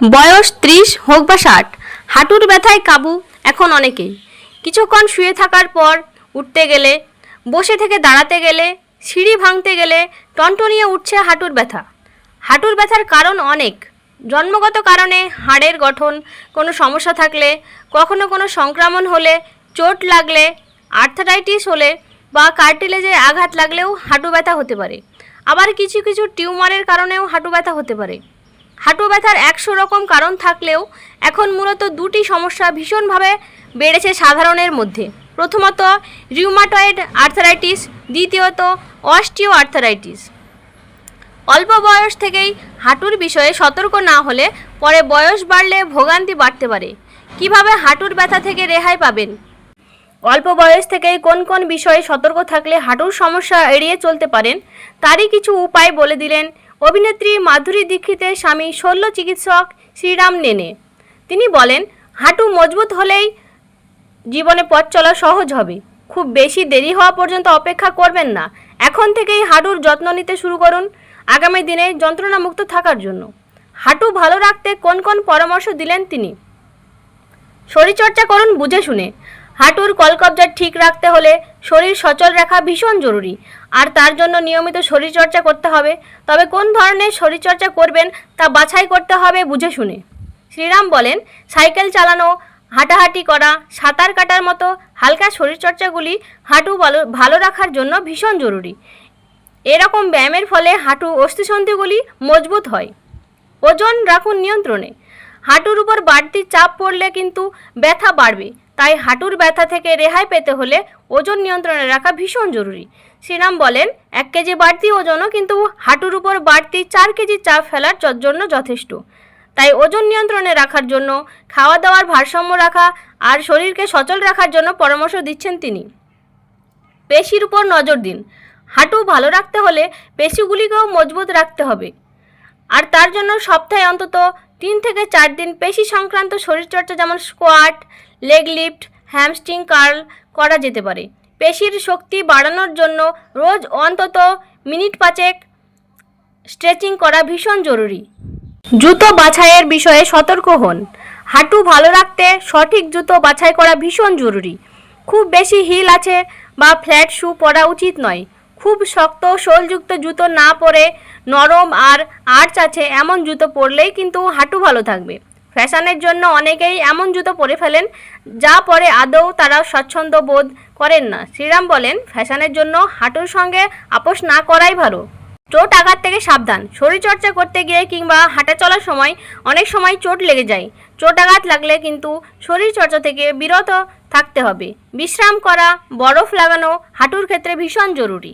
বয়স ত্রিশ হোক বা ষাট। হাঁটুর ব্যথায় কাবু এখন অনেকেই। কিছুক্ষণ শুয়ে থাকার পর উঠতে গেলে, বসে থেকে দাঁড়াতে গেলে, সিঁড়ি ভাঙতে গেলে টনটনিয়ে উঠছে হাঁটুর ব্যথা। হাঁটুর ব্যথার কারণ অনেক। জন্মগত কারণে হাড়ের গঠন, কোনো সমস্যা থাকলে, কখনো কোনো সংক্রমণ হলে, চোট লাগলে, আর্থারাইটিস হলে বা কার্টিলেজে আঘাত লাগলেও হাঁটু ব্যথা হতে পারে। আবার কিছু কিছু টিউমারের কারণেও হাঁটু ব্যথা হতে পারে। হাঁটু ব্যথার একশো রকম কারণ থাকলেও এখন মূলত দুটি সমস্যা ভীষণভাবে বেড়েছে সাধারণের মধ্যে। প্রথমত রিউমাটয়েড আর্থারাইটিস, দ্বিতীয়ত অস্টিও আর্থারাইটিস অল্প বয়স থেকেই হাঁটুর বিষয়ে সতর্ক না হলে পরে বয়স বাড়লে ভোগান্তি বাড়তে পারে। কীভাবে হাঁটুর ব্যথা থেকে রেহাই পাবেন? অল্প বয়স থেকেই কোন কোন বিষয়ে সতর্ক থাকলে হাঁটুর সমস্যা এড়িয়ে চলতে পারেন, তারই কিছু উপায় বলে দিলেন অভিনেত্রী মাধুরী দীক্ষিতের স্বামী শল্য চিকিৎসক শ্রীরাম নেনে। তিনি বলেন, হাঁটু মজবুত হলেই জীবনে পথ চলা সহজ হবে। খুব বেশি দেরি হওয়া পর্যন্ত অপেক্ষা করবেন না। এখন থেকেই হাঁটুর যত্ন নিতে শুরু করুন আগামী দিনে যন্ত্রণামুক্ত থাকার জন্য। হাঁটু ভালো রাখতে কোন কোন পরামর্শ দিলেন তিনি? শরীরচর্চা করুন বুঝে শুনে। হাঁটুর কলকবজা ঠিক রাখতে হলে শরীর সচল রাখা ভীষণ জরুরি। আর তার জন্য নিয়মিত শরীরচর্চা করতে হবে। তবে কোন ধরনের শরীরচর্চা করবেন তা বাছাই করতে হবে বুঝে শুনে। শ্রীরাম বলেন, সাইকেল চালানো, হাঁটাহাঁটি করা, সাঁতার কাটার মতো হালকা শরীরচর্চাগুলি হাঁটু ভালো রাখার জন্য ভীষণ জরুরি। এরকম ব্যায়ামের ফলে হাঁটু অস্থিসন্ধিগুলি মজবুত হয়। ওজন রাখুন নিয়ন্ত্রণে। হাঁটুর উপর বাড়তি চাপ পড়লে কিন্তু ব্যথা বাড়বে। তাই হাঁটুর ব্যথা থেকে রেহাই পেতে হলে ওজন নিয়ন্ত্রণে রাখা ভীষণ জরুরি। শ্রীরাম বলেন, এক কেজি বাড়তি ওজনও কিন্তু হাঁটুর উপর বাড়তি চার কেজি চাপ ফেলার জন্য যথেষ্ট। তাই ওজন নিয়ন্ত্রণে রাখার জন্য খাওয়া দাওয়ার ভারসাম্য রাখা আর শরীরকে সচল রাখার জন্য পরামর্শ দিচ্ছেন তিনি। পেশির উপর নজর দিন। হাঁটু ভালো রাখতে হলে পেশিগুলিকেও মজবুত রাখতে হবে। আর তার জন্য সপ্তাহে অন্তত তিন থেকে চার দিন পেশি সংক্রান্ত শরীরচর্চা যেমন squat leg lift hamstring curl করা যেতে পারে। পেশির শক্তি বাড়ানোর জন্য রোজ অন্তত মিনিট পাঁচেক স্ট্রেচিং করা ভীষণ জরুরি। জুতো বাছাইয়ের বিষয়ে সতর্ক হন। হাঁটু ভালো রাখতে সঠিক জুতো বাছাই করা ভীষণ জরুরি। খুব বেশি হিল আছে বা ফ্ল্যাট শু পরা উচিত নয়। খুব শক্ত সোলযুক্ত জুতো না পরে নরম আর আর্চ আছে, এমন জুতো পরলেই কিন্তু হাঁটু ভালো থাকবে। ফ্যাশনের জন্য অনেকেই এমন জুতো পরে ফেলেন, যা পরে আদৌ তারা স্বচ্ছন্দ বোধ করেন না। শ্রীরাম বলেন ফ্যাশনের জন্য হাঁটুর সঙ্গে আপোষ না করাই ভালো। চোট আঘাত থেকে সাবধান। শরীরচর্চা করতে গিয়ে কিংবা হাঁটা চলার সময় অনেক সময় চোট লেগে যায়। চোট আঘাত লাগলে কিন্তু শরীরচর্চা থেকে বিরত থাকতে হবে। বিশ্রাম করা, বরফ লাগানো হাঁটুর ক্ষেত্রে ভীষণ জরুরি।